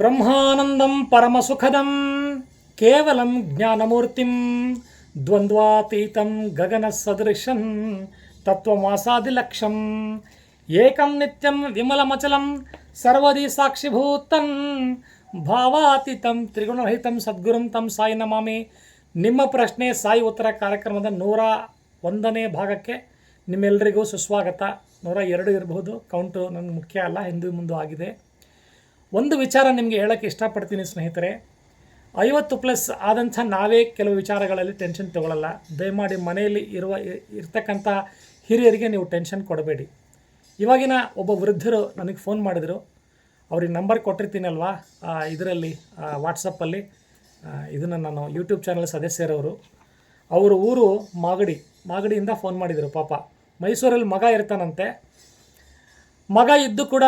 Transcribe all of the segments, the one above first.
ಬ್ರಹ್ಮಾನಂದಂ ಪರಮಸುಖದಂ, ಕೇವಲಂ ಜ್ಞಾನಮೂರ್ತಿಂ, ದ್ವಂದ್ವಾತೀತಂ ಗಗನ ಸದೃಶಂ ತತ್ವಮಾಸಾದಿಲಕ್ಷಂ, ಏಕಂ ನಿತ್ಯಂ ವಿಮಲಮಚಲಂ, ಸರ್ವದಿ ಸಾಕ್ಷಿಭೂತಂ, ಭಾವಾತೀತಂ ತ್ರಿಗುಣರಹಿತಂ ಸದ್ಗುರುಂ ತಂ ಸಾಯಿ ನಮಾಮಿ. ನಿಮ್ಮ ಪ್ರಶ್ನೆ ಸಾಯಿ ಉತ್ತರ ಕಾರ್ಯಕ್ರಮದ ನೂರ ಒಂದನೇ ಭಾಗಕ್ಕೆ ನಿಮ್ಮೆಲ್ಲರಿಗೂ ಸುಸ್ವಾಗತ. ನೂರ ಎರಡು ಇರಬಹುದು. ಕೌಂಟು ನನಗೆ ಮುಖ್ಯ ಅಲ್ಲ, ಹಿಂದೂ ಮುಂದೆ ಆಗಿದೆ. ಒಂದು ವಿಚಾರ ನಿಮಗೆ ಹೇಳೋಕ್ಕೆ ಇಷ್ಟಪಡ್ತೀನಿ ಸ್ನೇಹಿತರೆ, ಐವತ್ತು ಪ್ಲಸ್ ಆದಂಥ ನಾವೇ ಕೆಲವು ವಿಚಾರಗಳಲ್ಲಿ ಟೆನ್ಷನ್ ತಗೊಳ್ಳಲ್ಲ ದಯಮಾಡಿ ಮನೆಯಲ್ಲಿ ಇರುವ ಇರ್ತಕ್ಕಂಥ ಹಿರಿಯರಿಗೆ ನೀವು ಟೆನ್ಷನ್ ಕೊಡಬೇಡಿ. ಇವಾಗಿನ ಒಬ್ಬ ವೃದ್ಧರು ನನಗೆ ಫೋನ್ ಮಾಡಿದರು. ಅವ್ರಿಗೆ ನಂಬರ್ ಕೊಟ್ಟಿರ್ತೀನಲ್ವಾ? ಇದರಲ್ಲಿ ವಾಟ್ಸಪ್ಪಲ್ಲಿ ಇದನ್ನು ನಾನು ಯೂಟ್ಯೂಬ್ ಚಾನಲ್ ಸದಸ್ಯರವರು. ಅವರು ಊರು ಮಾಗಡಿ, ಮಾಗಡಿಯಿಂದ ಫೋನ್ ಮಾಡಿದರು ಪಾಪ. ಮೈಸೂರಲ್ಲಿ ಮಗ ಇರ್ತಾನಂತೆ. ಮಗ ಇದ್ದು ಕೂಡ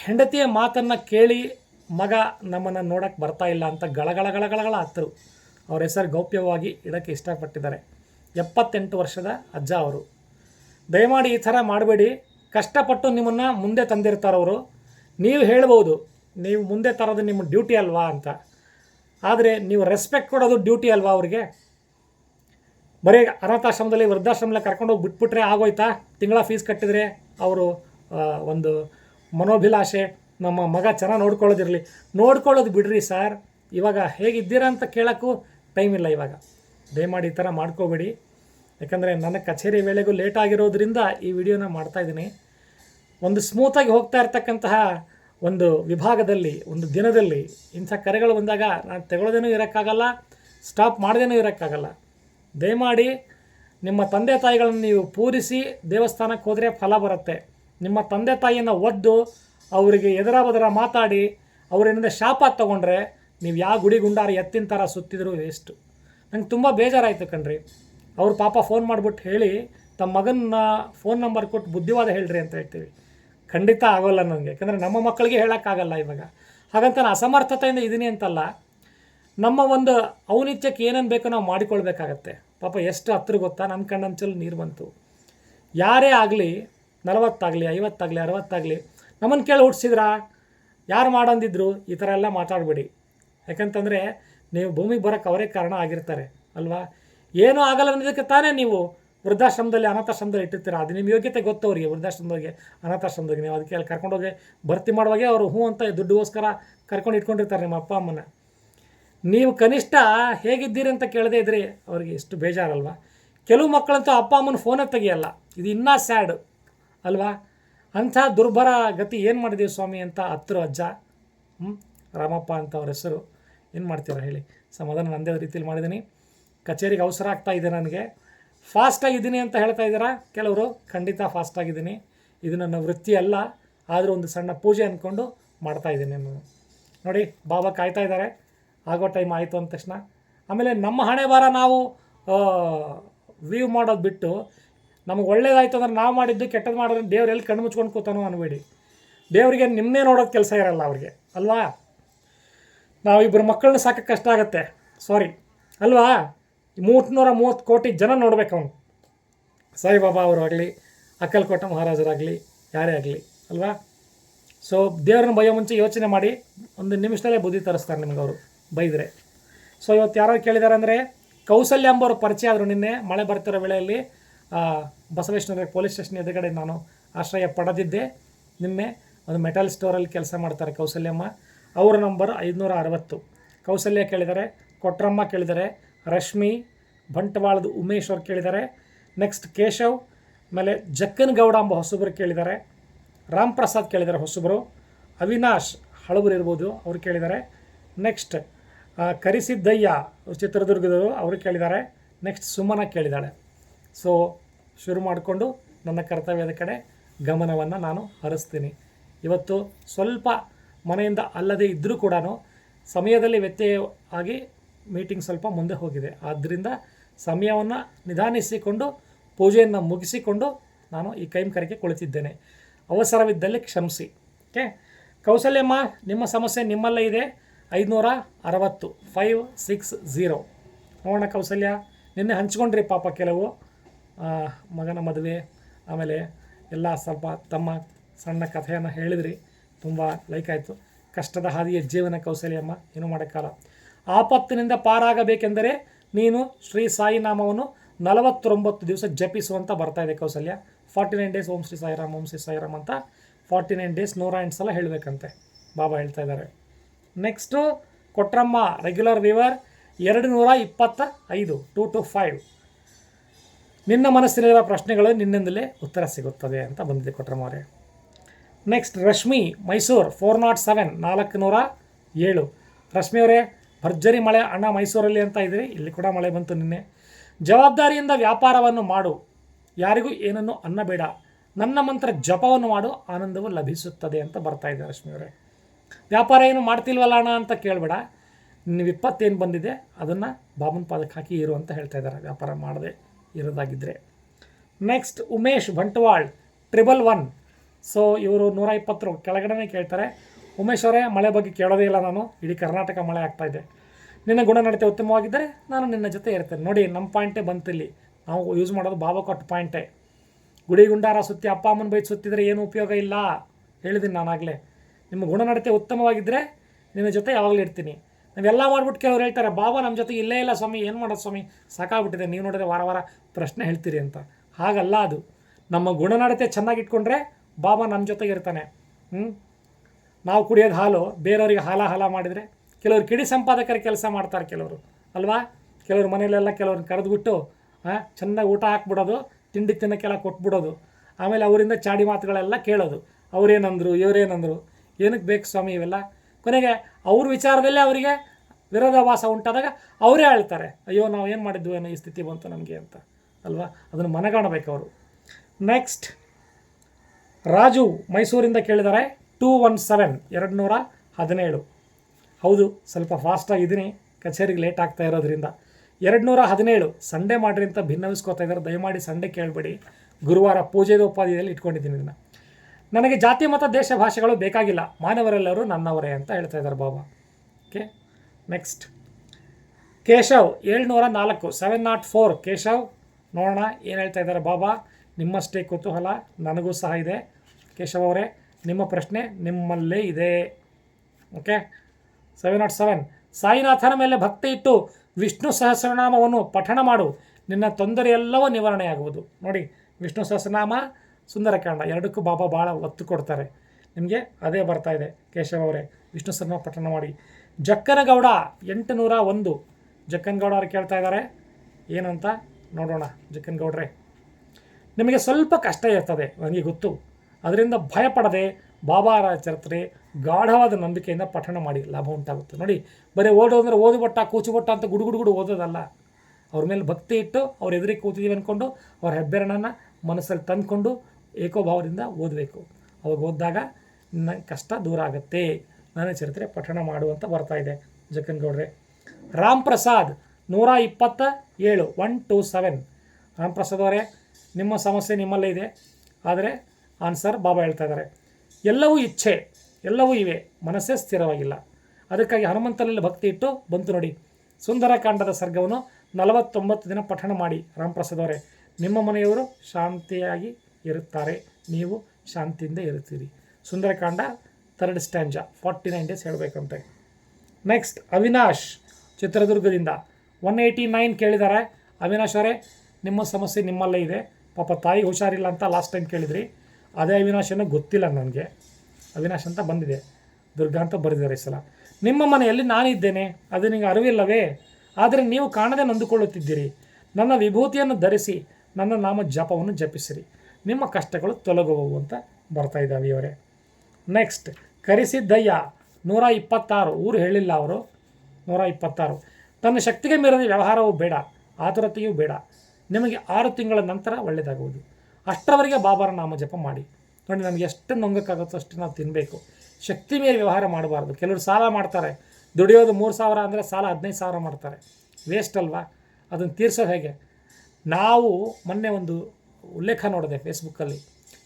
ಹೆಂಡತಿಯ ಮಾತನ್ನು ಕೇಳಿ ಮಗ ನಮ್ಮನ್ನು ನೋಡೋಕ್ಕೆ ಬರ್ತಾ ಇಲ್ಲ ಅಂತ ಗಳಗಳ ಗಳಗಳಗಳ ಹತ್ತರು. ಅವ್ರ ಹೆಸರು ಗೌಪ್ಯವಾಗಿ ಇಡೋಕ್ಕೆ ಇಷ್ಟಪಟ್ಟಿದ್ದಾರೆ. ಎಪ್ಪತ್ತೆಂಟು ವರ್ಷದ ಅಜ್ಜ ಅವರು. ದಯಮಾಡಿ ಈ ಥರ ಮಾಡಬೇಡಿ. ಕಷ್ಟಪಟ್ಟು ನಿಮ್ಮನ್ನು ಮುಂದೆ ತಂದಿರ್ತಾರವರು ನೀವು ಹೇಳ್ಬೋದು, ನೀವು ಮುಂದೆ ತರೋದು ನಿಮ್ಮ ಡ್ಯೂಟಿ ಅಲ್ವಾ ಅಂತ. ಆದರೆ ನೀವು ರೆಸ್ಪೆಕ್ಟ್ ಕೊಡೋದು ಡ್ಯೂಟಿ ಅಲ್ವಾ ಅವರಿಗೆ? ಬರೀ ಅನಾಥಾಶ್ರಮದಲ್ಲಿ ವೃದ್ಧಾಶ್ರಮದಲ್ಲಿ ಕರ್ಕೊಂಡೋಗಿ ಬಿಟ್ಬಿಟ್ರೆ ಆಗೋಯ್ತಾ? ತಿಂಗಳ ಫೀಸ್ ಕಟ್ಟಿದರೆ ಅವರು ಒಂದು ಮನೋಭಿಲಾಷೆ, ನಮ್ಮ ಮಗ ಚೆನ್ನಾಗಿ ನೋಡ್ಕೊಳ್ಳೋದಿರಲಿ. ನೋಡ್ಕೊಳ್ಳೋದು ಬಿಡ್ರಿ ಸರ್. ಇವಾಗ ಹೇಗಿದ್ದೀರಾ ಅಂತ ಕೇಳೋಕ್ಕೂ ಟೈಮ್ ಇಲ್ಲ ಇವಾಗ. ದಯಮಾಡಿ ಈ ಥರ ಮಾಡ್ಕೋಬೇಡಿ. ಯಾಕಂದರೆ ನನ್ನ ಕಚೇರಿ ವೇಳೆಗೂ ಲೇಟ್ ಆಗಿರೋದ್ರಿಂದ ಈ ವಿಡಿಯೋನ ಮಾಡ್ತಾಯಿದ್ದೀನಿ ಒಂದು ಸ್ಮೂತಾಗಿ ಹೋಗ್ತಾ ಇರ್ತಕ್ಕಂತಹ ಒಂದು ವಿಭಾಗದಲ್ಲಿ, ಒಂದು ದಿನದಲ್ಲಿ ಇಂಥ ಕರೆಗಳು ಬಂದಾಗ ನಾನು ತಗೊಳ್ಳೋದೇನೂ ಇರೋಕ್ಕಾಗಲ್ಲ ಸ್ಟಾಪ್ ಮಾಡದೇನೂ ಇರೋಕ್ಕಾಗಲ್ಲ. ದಯಮಾಡಿ ನಿಮ್ಮ ತಂದೆ ತಾಯಿಗಳನ್ನು ನೀವು ಪೂರಿಸಿ ದೇವಸ್ಥಾನಕ್ಕೆ ಹೋದರೆ ಫಲ ಬರುತ್ತೆ. ನಿಮ್ಮ ತಂದೆ ತಾಯಿಯನ್ನು ಒದ್ದು ಅವರಿಗೆ ಎದರ ಬದರ ಮಾತಾಡಿ ಅವರಿಂದ ಶಾಪ ತೊಗೊಂಡ್ರೆ ನೀವು ಯಾವ ಗುಡಿ ಗುಂಡಾರ ಎತ್ತಿನ ಥರ ಸುತ್ತಿದ್ರು ವೇಸ್ಟು. ನಂಗೆ ತುಂಬ ಬೇಜಾರಾಯಿತು ಕಣ್ರಿ. ಅವ್ರು ಪಾಪ ಫೋನ್ ಮಾಡಿಬಿಟ್ಟು ಹೇಳಿ ತಮ್ಮ ಮಗನ ಫೋನ್ ನಂಬರ್ ಕೊಟ್ಟು ಬುದ್ಧಿವಾದ ಹೇಳ್ರಿ ಅಂತ ಹೇಳ್ತೀವಿ. ಖಂಡಿತ ಆಗೋಲ್ಲ ನನಗೆ ಯಾಕಂದರೆ ನಮ್ಮ ಮಕ್ಕಳಿಗೆ ಹೇಳೋಕ್ಕಾಗಲ್ಲ ಇವಾಗ. ಹಾಗಂತ ನಾನು ಅಸಮರ್ಥತೆಯಿಂದ ಇದ್ದೀನಿ ಅಂತಲ್ಲ, ನಮ್ಮ ಒಂದು ಔನಿತ್ಯಕ್ಕೆ ಏನೇನು ಬೇಕೋ ನಾವು ಮಾಡಿಕೊಳ್ಬೇಕಾಗತ್ತೆ. ಪಾಪ ಎಷ್ಟು ಹತ್ರ ಗೊತ್ತಾ? ನನ್ನ ಕಣ್ಣಂಚಲು ನೀರು ಬಂತು. ಯಾರೇ ಆಗಲಿ ನಲವತ್ತಾಗಲಿ, ಐವತ್ತಾಗಲಿ, ಅರವತ್ತಾಗಲಿ. ನಮ್ಮನ್ನು ಕೇಳಿ ಹುಟ್ಟಿಸಿದ್ರಾ ಯಾರು ಮಾಡಂದಿದ್ರು? ಈ ಥರ ಎಲ್ಲ ಮಾತಾಡಬೇಡಿ. ಯಾಕಂತಂದರೆ ನೀವು ಭೂಮಿಗೆ ಬರೋಕ್ಕೆ ಅವರೇ ಕಾರಣ ಆಗಿರ್ತಾರೆ, ಅಲ್ವಾ? ಏನೂ ಆಗಲ್ಲ ಅನ್ನೋದಕ್ಕೆ ತಾನೇ ನೀವು ವೃದ್ಧಾಶ್ರಮದಲ್ಲಿ, ಅನಾಥಾಶ್ರಮದಲ್ಲಿ ಇಟ್ಟಿರ್ತೀರ? ಅದು ನಿಮ್ಮ ಯೋಗ್ಯತೆ ಗೊತ್ತು ಅವರಿಗೆ, ವೃದ್ಧಾಶ್ರಮದವ್ರಿಗೆ, ಅನಾಥಾಶ್ರಮದವ್ರಿಗೆ. ನೀವು ಅದಕ್ಕೆ ಅಲ್ಲಿ ಕರ್ಕೊಂಡೋಗಿ ಭರ್ತಿ ಮಾಡುವಾಗೆ ಅವರು ಹ್ಞೂ ಅಂತ ದುಡ್ಡುಗೋಸ್ಕರ ಕರ್ಕೊಂಡು ಇಟ್ಕೊಂಡಿರ್ತಾರೆ ನಿಮ್ಮ ಅಪ್ಪ ಅಮ್ಮನ. ನೀವು ಕನಿಷ್ಠ ಹೇಗಿದ್ದೀರಿ ಅಂತ ಕೇಳದೇ ಇದ್ರಿ ಅವ್ರಿಗೆ ಎಷ್ಟು ಬೇಜಾರಲ್ವಾ? ಕೆಲವು ಮಕ್ಕಳಂತೂ ಅಪ್ಪ ಅಮ್ಮನ ಫೋನೇ ತೆಗಿಯಲ್ಲ. ಇದು ಇನ್ನೂ ಸ್ಯಾಡ್ ಅಲ್ವಾ? ಅಂಥ ದುರ್ಬರ ಗತಿ ಏನು ಮಾಡಿದೀವಿ ಸ್ವಾಮಿ ಅಂತ ಹತ್ತಿರ ಅಜ್ಜ? ಹ್ಞೂ ರಾಮಪ್ಪ ಅಂತ ಅವ್ರ ಹೆಸರು. ಏನು ಮಾಡ್ತೀರ ಹೇಳಿ? ಸಮಾಧಾನ ನಂದೇ ರೀತಿಯಲ್ಲಿ ಮಾಡಿದ್ದೀನಿ ಕಚೇರಿಗೆ ಅವಸರ ಆಗ್ತಾ ಇದೆ ನನಗೆ. ಫಾಸ್ಟಾಗಿದ್ದೀನಿ ಅಂತ ಹೇಳ್ತಾ ಇದ್ದೀರಾ ಕೆಲವರು? ಖಂಡಿತ ಫಾಸ್ಟಾಗಿದ್ದೀನಿ ಇದು ನನ್ನ ವೃತ್ತಿ ಅಲ್ಲ. ಆದರೂ ಒಂದು ಸಣ್ಣ ಪೂಜೆ ಅಂದ್ಕೊಂಡು ಮಾಡ್ತಾಯಿದ್ದೀನಿ ನಾನು. ನೋಡಿ, ಬಾಬಾ ಕಾಯ್ತಾ ಇದ್ದಾರೆ. ಆಗೋ ಟೈಮ್ ಆಯಿತು ಅಂದ ತಕ್ಷಣ. ಆಮೇಲೆ ನಮ್ಮ ಹಣೆ ಬಾರ ನಾವು ವೀವ್ ಮಾಡೋದು ಬಿಟ್ಟು ನಮಗೆ ಒಳ್ಳೇದಾಯ್ತು ಅಂದ್ರೆ ನಾವು ಮಾಡಿದ್ದು ಕೆಟ್ಟದ್ದು ಮಾಡಿದ್ರೆ ದೇವ್ರು ಎಲ್ಲಿ ಕಣ್ಣು ಮುಚ್ಕೊಂಡು ಕೂತಾನೋ ಅನ್ಬೇಡಿ. ದೇವರಿಗೆ ನಿಮ್ಮನ್ನೇ ನೋಡೋದು ಕೆಲಸ ಇರಲ್ಲ ಅವ್ರಿಗೆ, ಅಲ್ವಾ? ನಾವಿಬ್ಬರು ಮಕ್ಕಳನ್ನ ಸಾಕಕ್ಕೆ ಕಷ್ಟ ಆಗುತ್ತೆ. ಸಾರಿ ಅಲ್ವಾ? ಮೂರ್ನೂರ ಮೂವತ್ತು ಕೋಟಿ ಜನ ನೋಡ್ಬೇಕು ಅವನು. ಸಾಯಿಬಾಬಾ ಅವರು ಆಗಲಿ ಅಕ್ಕಲ್ಕೋಟ ಮಹಾರಾಜರಾಗಲಿ, ಯಾರೇ ಆಗಲಿ, ಅಲ್ವಾ? ಸೊ ದೇವ್ರನ್ನ ಭಯ ಮುಂಚೆ ಯೋಚನೆ ಮಾಡಿ, ಒಂದು ನಿಮಿಷದಲ್ಲೇ ಬುದ್ಧಿ ತರಿಸ್ತಾರೆ ನಿಮ್ಗೆ ಅವರು, ಬೈದರೆ. ಸೊ ಇವತ್ತು ಯಾರೋ ಕೇಳಿದಾರೆ ಅಂದರೆ ಕೌಸಲ್ಯ ಎಂಬವರು ಪರಿಚಯ ಆದರು ನಿನ್ನೆ, ಮಳೆ ಬರ್ತಿರೋ ವೇಳೆಯಲ್ಲಿ. ಬಸವೇಶ್ವರ ಪೊಲೀಸ್ ಸ್ಟೇಷನ್ ಎದುರುಗಡೆ ನಾನು ಆಶ್ರಯ ಪಡೆದಿದ್ದೆ. ನಿಮ್ಮೆ ಒಂದು ಮೆಟಲ್ ಸ್ಟೋರಲ್ಲಿ ಕೆಲಸ ಮಾಡ್ತಾರೆ ಕೌಸಲ್ಯಮ್ಮ. ಅವರ ನಂಬರ್ ಐದುನೂರ ಅರವತ್ತು ಕೌಸಲ್ಯ ಕೇಳಿದ್ದಾರೆ ಕೊಟ್ರಮ್ಮ ಕೇಳಿದ್ದಾರೆ ರಶ್ಮಿ, ಬಂಟವಾಳದ ಉಮೇಶ್ ಅವ್ರು ಕೇಳಿದ್ದಾರೆ ನೆಕ್ಸ್ಟ್ ಕೇಶವ್, ಆಮೇಲೆ ಜಕ್ಕನ್ ಎಂಬ ಹೊಸಬ್ರು ಕೇಳಿದ್ದಾರೆ ರಾಮ್ ಪ್ರಸಾದ್ ಕೇಳಿದ್ದಾರೆ ಹೊಸಬರು, ಅವಿನಾಶ್ ಹಳಬರು ಇರ್ಬೋದು ಅವ್ರು ಕೇಳಿದ್ದಾರೆ ನೆಕ್ಸ್ಟ್ ಕರಿಸಿದ್ದಯ್ಯ ಚಿತ್ರದುರ್ಗದವರು ಅವರು ಕೇಳಿದ್ದಾರೆ ನೆಕ್ಸ್ಟ್ ಸುಮನ ಕೇಳಿದ್ದಾಳೆ ಸೊ ಶುರು ಮಾಡಿಕೊಂಡು ನನ್ನ ಕರ್ತವ್ಯದ ಕಡೆ ಗಮನವನ್ನು ನಾನು ಹರಿಸ್ತೀನಿ. ಇವತ್ತು ಸ್ವಲ್ಪ ಮನೆಯಿಂದ ಅಲ್ಲದೆ ಇದ್ದರೂ ಕೂಡ ಸಮಯದಲ್ಲಿ ವ್ಯತ್ಯಯ ಆಗಿ ಮೀಟಿಂಗ್ ಸ್ವಲ್ಪ ಮುಂದೆ ಹೋಗಿದೆ. ಆದ್ದರಿಂದ ಸಮಯವನ್ನು ನಿಧಾನಿಸಿಕೊಂಡು, ಪೂಜೆಯನ್ನು ಮುಗಿಸಿಕೊಂಡು ನಾನು ಈ ಕೈಂಕರ್ಯಕ್ಕೆ ಕುಳಿತಿದ್ದೇನೆ. ಅವಸರವಿದ್ದಲ್ಲಿ ಕ್ಷಮಿಸಿ. ಓಕೆ? ಕೌಸಲ್ಯಮ್ಮ, ನಿಮ್ಮ ಸಮಸ್ಯೆ ನಿಮ್ಮಲ್ಲೇ ಇದೆ. ಐದುನೂರ ಅರವತ್ತು, ಫೈವ್, ಸಿಕ್ಸ್, ಝೀರೋ. ನೋಡೋಣ ಕೌಶಲ್ಯ ನಿನ್ನೆ ಹಂಚ್ಕೊಂಡ್ರಿ ಪಾಪ ಕೆಲವು. ಮಗನ ಮದುವೆ, ಆಮೇಲೆ ಎಲ್ಲ ಸ್ವಲ್ಪ ತಮ್ಮ ಸಣ್ಣ ಕಥೆಯನ್ನು ಹೇಳಿದ್ರಿ. ತುಂಬ ಲೈಕ್ ಆಯಿತು. ಕಷ್ಟದ ಹಾದಿಯ ಜೀವನ ಕೌಶಲ್ಯಮ್ಮ ಏನು ಮಾಡೋಕ್ಕಲ್ಲ ಆಪತ್ತಿನಿಂದ ಪಾರಾಗಬೇಕೆಂದರೆ ನೀನು ಶ್ರೀ ಸಾಯಿ ನಾಮವನ್ನು ನಲವತ್ತೊಂಬತ್ತು ದಿವಸ ಜಪಿಸುವಂಥ ಬರ್ತಾ ಇದೆ ಕೌಶಲ್ಯ. Forty nine days Om Shri Sairam, Om Shri Sairam ಅಂತ ಫಾರ್ಟಿ ನೈನ್ ಡೇಸ್ ನೂರ ಎಂಟು ಸಲ ಹೇಳಬೇಕಂತೆ ಬಾಬಾ ಹೇಳ್ತಾ ಇದ್ದಾರೆ. ನೆಕ್ಸ್ಟು ಕೊಟ್ರಮ್ಮ ರೆಗ್ಯುಲರ್ ವಿವರ್ ಎರಡು ನೂರ ಇಪ್ಪತ್ತ ಐದು ಟು ಟು ಫೈವ್ ನಿನ್ನ ಮನಸ್ಸಿನಲ್ಲಿರುವ ಪ್ರಶ್ನೆಗಳು ನಿನ್ನಿಂದಲೇ ಉತ್ತರ ಸಿಗುತ್ತದೆ ಅಂತ ಬಂದಿದೆ ಕೊಟ್ರಮ್ಮ ಅವರೇ next Rashmi, Mysuru four nought seven ನಾಲ್ಕು ನೂರ ಏಳು. ರಶ್ಮಿ ಅವರೇ, ಭರ್ಜರಿ ಮಳೆ ಅಣ್ಣ ಮೈಸೂರಲ್ಲಿ ಅಂತ ಇದ್ದೀರಿ ಇಲ್ಲಿ ಕೂಡ ಮಳೆ ಬಂತು ನಿನ್ನೆ. ಜವಾಬ್ದಾರಿಯಿಂದ ವ್ಯಾಪಾರವನ್ನು ಮಾಡು. ಯಾರಿಗೂ ಏನನ್ನು ಅನ್ನಬೇಡ ನನ್ನ ಮಂತ್ರ ಜಪವನ್ನು ಮಾಡು, ಆನಂದವು ಲಭಿಸುತ್ತದೆ ಅಂತ ಬರ್ತಾ ಇದೆ ರಶ್ಮಿ ಅವರೇ. ವ್ಯಾಪಾರ ಏನು ಮಾಡ್ತಿಲ್ವಲ್ಲ ಅಣ್ಣ ಅಂತ ಕೇಳಬೇಡ. ನೀವು ವಿಪತ್ತೇನು ಬಂದಿದೆ, ಅದನ್ನು ಬಾಬನ್ ಪಾದಕ್ಕೆ ಹಾಕಿ ಇರು ಅಂತ ಹೇಳ್ತಾ ಇದ್ದಾರೆ ವ್ಯಾಪಾರ ಮಾಡದೆ. ಇರೋದಾಗಿದ್ದರೆ next Umesh Bantwal triple one so ಇವರು ನೂರ ಇಪ್ಪತ್ತರ ಕೆಳಗಡೆ ಕೇಳ್ತಾರೆ. ಉಮೇಶ್ ಅವರೇ, ಮಳೆ ಬಗ್ಗೆ ಕೇಳೋದೇ ಇಲ್ಲ ನಾನು. ಇಡೀ ಕರ್ನಾಟಕ ಮಳೆ ಆಗ್ತಾ ಇದೆ. ನಿನ್ನ ಗುಣನಡತೆ ಉತ್ತಮವಾಗಿದ್ದರೆ ನಾನು ನಿನ್ನ ಜೊತೆ ಇರ್ತೇನೆ. ನೋಡಿ, ನಮ್ಮ ಪಾಯಿಂಟೇ ಬಂತಿಲ್ಲಿ ನಾವು ಯೂಸ್ ಮಾಡೋದು ಬಾಬಾ ಕೊಟ್ಟ ಪಾಯಿಂಟೇ ಗುಡಿ ಗುಂಡಾರ ಸುತ್ತಿ ಅಪ್ಪ ಅಮ್ಮನ ಬೈದು ಸುತ್ತಿದ್ರೆ ಏನು ಉಪಯೋಗ ಇಲ್ಲ? ಹೇಳಿದ್ದೀನಿ ನಾನಾಗಲೇ. ನಿಮ್ಮ ಗುಣನಡತೆ ಉತ್ತಮವಾಗಿದ್ದರೆ ನಿನ್ನ ಜೊತೆ ಯಾವಾಗಲೂ ಇರ್ತೀನಿ. ನಾವೆಲ್ಲ ಮಾಡ್ಬಿಟ್ಟು ಕೆಲವ್ರು ಹೇಳ್ತಾರೆ, ಬಾಬಾ ನಮ್ಮ ಜೊತೆ ಇಲ್ಲೇ ಇಲ್ಲ ಸ್ವಾಮಿ, ಏನು ಮಾಡೋದು ಸ್ವಾಮಿ? ಸಾಕಾಗ್ಬಿಟ್ಟಿದೆ, ನೀವು ನೋಡಿದ್ರೆ ವಾರ ವಾರ ಪ್ರಶ್ನೆ ಹೇಳ್ತೀರಿ ಅಂತ. ಹಾಗಲ್ಲ ಅದು. ನಮ್ಮ ಗುಣನಡತೆ ಚೆನ್ನಾಗಿ ಇಟ್ಕೊಂಡ್ರೆ ಬಾಬಾ ನಮ್ಮ ಜೊತೆಗೆ ಇರ್ತಾನೆ. ಹ್ಞೂ ನಾವು ಕುಡಿಯೋದು ಹಾಲು, ಬೇರೆಯವರಿಗೆ ಹಾಲ ಹಾಲ ಮಾಡಿದರೆ ಕೆಲವರು ಕಿಡಿ ಸಂಪಾದಕರ ಕೆಲಸ ಮಾಡ್ತಾರೆ ಕೆಲವರು, ಅಲ್ವಾ? ಕೆಲವ್ರ ಮನೆಯಲ್ಲೆಲ್ಲ ಕೆಲವ್ರನ್ನ ಕರೆದ್ಬಿಟ್ಟು ಹಾಂ ಚೆನ್ನಾಗಿ ಊಟ ಹಾಕ್ಬಿಡೋದು, ತಿಂಡಿ ತಿನ್ನೋಕ್ಕೆಲ್ಲ ಕೊಟ್ಬಿಡೋದು, ಆಮೇಲೆ ಅವರಿಂದ ಚಾಡಿ ಮಾತುಗಳೆಲ್ಲ ಕೇಳೋದು. ಅವರೇನಂದ್ರು, ಇವರೇನಂದ್ರು ಏನಕ್ಕೆ ಬೇಕು ಸ್ವಾಮಿ ಇವೆಲ್ಲ? ಕೊನೆಗೆ ಅವ್ರ ವಿಚಾರದಲ್ಲೇ ಅವರಿಗೆ ವಿರೋಧಾಭಾಸ ಉಂಟಾದಾಗ ಅವರೇ ಹೇಳ್ತಾರೆ, ಅಯ್ಯೋ, ನಾವು ಏನು ಮಾಡಿದ್ದು ಏನೋ ಈ ಸ್ಥಿತಿ ಬಂತು ನಮಗೆ ಅಂತ. ಅಲ್ವಾ? ಅದನ್ನು ಮನಗಾಣಬೇಕು ಅವರು. ನೆಕ್ಸ್ಟ್ ರಾಜು ಮೈಸೂರಿಂದ ಕೇಳಿದ್ದಾರೆ ಟೂ ಒನ್ ಸೆವೆನ್ ಎರಡು ನೂರ ಹದಿನೇಳು. ಹೌದು, ಸ್ವಲ್ಪ ಫಾಸ್ಟಾಗಿದ್ದೀನಿ ಕಚೇರಿಗೆ ಲೇಟ್ ಆಗ್ತಾ ಇರೋದ್ರಿಂದ. ಎರಡು ನೂರ ಹದಿನೇಳು, ಸಂಡೇ ಮಾಡಿರಿ ಅಂತ ಭಿನ್ನವಿಸ್ಕೋತಾ ಇದ್ದಾರೆ, ದಯಮಾಡಿ ಸಂಡೇ ಕೇಳಬೇಡಿ. ಗುರುವಾರ ಪೂಜೆದ ಉಪಾಧಿಯಲ್ಲಿ ಇಟ್ಕೊಂಡಿದ್ದೀನಿ ಇದನ್ನು. ನನಗೆ ಜಾತಿ, ಮತ, ದೇಶ, ಭಾಷೆಗಳು ಬೇಕಾಗಿಲ್ಲ. ಮಾನವರೆಲ್ಲರೂ ನನ್ನವರೇ ಅಂತ ಹೇಳ್ತಾ ಇದ್ದಾರೆ ಬಾಬಾ. Okay, next. ಕೇಶವ್, ಏಳ್ನೂರ ನಾಲ್ಕು ಸೆವೆನ್ ನಾಟ್ ಫೋರ್ ಕೇಶವ್, ನೋಡೋಣ ಏನು ಹೇಳ್ತಾ ಇದ್ದಾರೆ ಬಾಬಾ. ನಿಮ್ಮಷ್ಟೇ ಕುತೂಹಲ, ನನಗೂ ಸಹ ಇದೆ. ಕೇಶವ್ ಅವರೇ, ನಿಮ್ಮ ಪ್ರಶ್ನೆ ನಿಮ್ಮಲ್ಲೇ ಇದೆ. ಓಕೆ ಸೆವೆನ್ ನಾಟ್ ಸೆವೆನ್ ಸಾಯಿನಾಥನ ಮೇಲೆ ಭಕ್ತಿ ಇಟ್ಟು ವಿಷ್ಣು ಸಹಸ್ರನಾಮವನ್ನು ಪಠಣ ಮಾಡು. ನಿನ್ನ ತೊಂದರೆಯೆಲ್ಲವೂ ನಿವಾರಣೆಯಾಗುವುದು. ನೋಡಿ, ವಿಷ್ಣು ಸಹಸ್ರನಾಮ ಸುಂದರಕಾಂಡ, ಎರಡಕ್ಕೂ ಬಾಬಾ ಭಾಳ ಒತ್ತು ಕೊಡ್ತಾರೆ. ನಿಮಗೆ ಅದೇ ಬರ್ತಾ ಇದೆ, ಕೇಶವ ಅವರೇ. ವಿಷ್ಣು ಸರ್ಮ ಪಠಣ ಮಾಡಿ. ಜಕ್ಕನಗೌಡ ಎಂಟು ನೂರ ಒಂದು. ಜಕ್ಕನಗೌಡ ಅವ್ರು ಕೇಳ್ತಾ ಇದ್ದಾರೆ ಏನಂತ ನೋಡೋಣ ಜಕ್ಕನಗೌಡ್ರೆ. ನಿಮಗೆ ಸ್ವಲ್ಪ ಕಷ್ಟ ಇರ್ತದೆ ನನಗೆ ಗೊತ್ತು. ಅದರಿಂದ ಭಯಪಡದೆ ಬಾಬಾರ ಚರಿತ್ರೆ ಗಾಢವಾದ ನಂಬಿಕೆಯಿಂದ ಪಠಣ ಮಾಡಿ, ಲಾಭ ಉಂಟಾಗುತ್ತೆ. ನೋಡಿ, ಬರೀ ಓದು ಅಂದರೆ ಓದು ಬಟ್ಟ ಅಂತ ಗುಡುಗುಡುಗುಡು ಗುಡು ಗುಡು ಓದೋದಲ್ಲ. ಅವ್ರ ಮೇಲೆ ಭಕ್ತಿ ಇಟ್ಟು ಅವ್ರ ಎದುರಿಗೆ ಕೂತಿದ್ದೀವಿ ಅಂದ್ಕೊಂಡು ಅವ್ರ ಹೆಬ್ಬೆರಣನ ಮನಸ್ಸಲ್ಲಿ ತಂದ್ಕೊಂಡು ಏಕೋಭಾವದಿಂದ ಓದಬೇಕು. ಅವಾಗ ಓದಿದಾಗ ನನ್ನ ಕಷ್ಟ ದೂರ ಆಗುತ್ತೆ. ನನ್ನ ಚರಿತ್ರೆ ಪಠಣ ಮಾಡುವಂತ ಬರ್ತಾ ಇದೆ ಜಕ್ಕನ್ಗೌಡ್ರೆ. ರಾಮ್ ಪ್ರಸಾದ್ ನೂರ ಇಪ್ಪತ್ತ ಏಳು one, two, seven. Ram Prasad ಅವರೇ, ನಿಮ್ಮ ಸಮಸ್ಯೆ ನಿಮ್ಮಲ್ಲೇ ಇದೆ. ಆದರೆ ಆನ್ಸರ್ ಬಾಬಾ ಹೇಳ್ತಾ ಇದ್ದಾರೆ. ಎಲ್ಲವೂ ಇಚ್ಛೆ, ಎಲ್ಲವೂ ಇವೆ. ಮನಸ್ಸೇ ಸ್ಥಿರವಾಗಿಲ್ಲ. ಅದಕ್ಕಾಗಿ ಹನುಮಂತನಲ್ಲಿ ಭಕ್ತಿ ಇಟ್ಟು ಬಂತು ನೋಡಿ. ಸುಂದರಕಾಂಡದ ಸರ್ಗವನ್ನು ನಲವತ್ತೊಂಬತ್ತು ದಿನ ಪಠಣ ಮಾಡಿ ರಾಮಪ್ರಸಾದ್ ಅವರೇ. ನಿಮ್ಮ ಮನೆಯವರು ಶಾಂತಿಯಾಗಿ ಇರುತ್ತಾರೆ. ನೀವು ಶಾಂತಿಯಿಂದ ಇರುತ್ತೀರಿ. Sundarakanda third stanza forty nine days ಹೇಳಬೇಕಂತೆ. Next Avinash, ಚಿತ್ರದುರ್ಗದಿಂದ. ಒನ್ ಏಯ್ಟಿ ನೈನ್ ಕೇಳಿದ್ದಾರೆ ಅವಿನಾಶ್ ಅವರೇ, ನಿಮ್ಮ ಸಮಸ್ಯೆ ನಿಮ್ಮಲ್ಲೇ ಇದೆ. ಪಾಪ ತಾಯಿ ಹುಷಾರಿಲ್ಲ ಅಂತ ಲಾಸ್ಟ್ ಟೈಮ್ ಕೇಳಿದ್ರಿ. ಅದೇ ಅವಿನಾಶ್ ಏನೋ ಗೊತ್ತಿಲ್ಲ ನನಗೆ. ಅವಿನಾಶ್ ಅಂತ ಬಂದಿದೆ. ದುರ್ಗಾ ಅಂತ ಬರೆದಿದ್ದಾರೆ ಈ ಸಲ. ನಿಮ್ಮ ಮನೆಯಲ್ಲಿ ನಾನಿದ್ದೇನೆ. ಅದು ನಿಮಗೆ ಅರಿವಿಲ್ಲವೇ? ಆದರೆ ನೀವು ಕಾಣದೆ ನೊಂದುಕೊಳ್ಳುತ್ತಿದ್ದೀರಿ. ನನ್ನ ವಿಭೂತಿಯನ್ನು ಧರಿಸಿ ನನ್ನ ನಾಮ ಜಪವನ್ನು ಜಪಿಸಿರಿ. ನಿಮ್ಮ ಕಷ್ಟಗಳು ತೊಲಗುವವು ಅಂತ ಬರ್ತಾ ಇದ್ದಾವೆ ಇವರೇ. ನೆಕ್ಸ್ಟ್ ಕರಿಸಿದ್ದಯ್ಯ, ನೂರ ಇಪ್ಪತ್ತಾರು. ಊರು ಹೇಳಿಲ್ಲ ಅವರು. ನೂರ ಇಪ್ಪತ್ತಾರು. ತನ್ನ ಶಕ್ತಿಗೆ ಮೀರಿದ ವ್ಯವಹಾರವೂ ಬೇಡ, ಆತುರತೆಯೂ ಬೇಡ. ನಿಮಗೆ ಆರು ತಿಂಗಳ ನಂತರ ಒಳ್ಳೆಯದಾಗುವುದು. ಅಷ್ಟರವರೆಗೆ ಬಾಬರ ನಾಮ ಜಪ ಮಾಡಿ. ನೋಡಿ, ನಮಗೆ ಎಷ್ಟು ನೊಂಗಕ್ಕಾಗುತ್ತೋ ಅಷ್ಟು ನಾವು ತಿನ್ನಬೇಕು ಶಕ್ತಿ ಮೇಲೆ ವ್ಯವಹಾರ ಮಾಡಬಾರ್ದು. ಕೆಲವರು ಸಾಲ ಮಾಡ್ತಾರೆ. ದುಡಿಯೋದು ಮೂರು ಸಾವಿರ ಅಂದರೆ ಸಾಲ ಹದಿನೈದು ಸಾವಿರ ಮಾಡ್ತಾರೆ. ವೇಸ್ಟ್ ಅಲ್ವಾ? ಅದನ್ನು ತೀರ್ಸೋದು ಹೇಗೆ? ನಾವು ಮೊನ್ನೆ ಒಂದು ಉಲ್ಲೇಖ ನೋಡಿದೆ ಫೇಸ್ಬುಕ್ಕಲ್ಲಿ.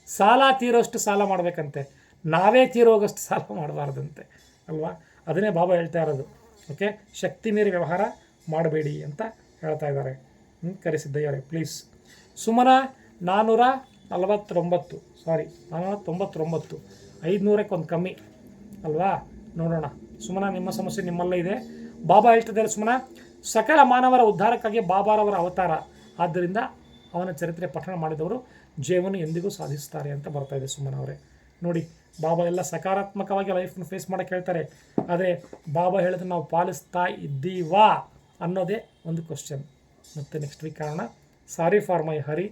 ಸಾಲ ತೀರೋಷ್ಟು ಸಾಲ ಮಾಡಬೇಕಂತೆ. ನಾವೇ ತೀರೋಗಷ್ಟು ಸಾಲ ಮಾಡಬಾರ್ದಂತೆ. ಅಲ್ವಾ? ಅದನ್ನೇ ಬಾಬಾ ಹೇಳ್ತಾ ಇರೋದು. ಓಕೆ? ಶಕ್ತಿ ಮೀರಿ ವ್ಯವಹಾರ ಮಾಡಬೇಡಿ ಅಂತ ಹೇಳ್ತಾ ಇದ್ದಾರೆ. ಹ್ಞೂ ಕರೆಸಿದ್ದಯ್ಯವರೇ ಪ್ಲೀಸ್ ಸುಮನ ನಾನ್ನೂರ ನಲವತ್ತೊಂಬತ್ತು. ಸಾರಿ ನಾನ್ನೂರ ತೊಂಬತ್ತೊಂಬತ್ತು. ಐದುನೂರಕ್ಕೆ ಒಂದು ಕಮ್ಮಿ. ಅಲ್ವಾ? ನೋಡೋಣ. ಸುಮನ, ನಿಮ್ಮ ಸಮಸ್ಯೆ ನಿಮ್ಮಲ್ಲೇ ಇದೆ. ಬಾಬಾ ಹೇಳ್ತಿದ್ದಾರೆ ಸುಮನ, ಸಕಲ ಮಾನವರ ಉದ್ಧಾರಕ್ಕಾಗಿ ಬಾಬಾರವರ ಅವತಾರ. ಆದ್ದರಿಂದ ಅವನ ಚರಿತ್ರೆ ಪಠಣ ಮಾಡಿದವರು ಜೀವನ ಎಂದಿಗೂ ಸಾಧಿಸ್ತಾರೆ ಅಂತ ಬರ್ತಾ ಇದೆ ಸುಮ್ಮನ ಅವರೇ. ನೋಡಿ, ಬಾಬಾ ಎಲ್ಲ ಸಕಾರಾತ್ಮಕವಾಗಿ ಲೈಫ್ನ ಫೇಸ್ ಮಾಡೋಕ್ಕೆ ಹೇಳ್ತಾರೆ. ಆದರೆ ಬಾಬಾ ಹೇಳಿದ್ರೆ ನಾವು ಪಾಲಿಸ್ತಾ ಇದ್ದೀವಾ ಅನ್ನೋದೇ ಒಂದು ಕ್ವಶನ್ ಮತ್ತು ನೆಕ್ಸ್ಟ್ ವೀಕ್ ಕಾರಣ, sorry for my Hari.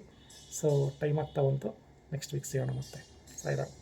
So time ಆಗ್ತಾ ಬಂತು. ನೆಕ್ಸ್ಟ್ ವೀಕ್ ಸಿಗೋಣ ಮತ್ತೆ. ಸಾಯಿರಾಮ್.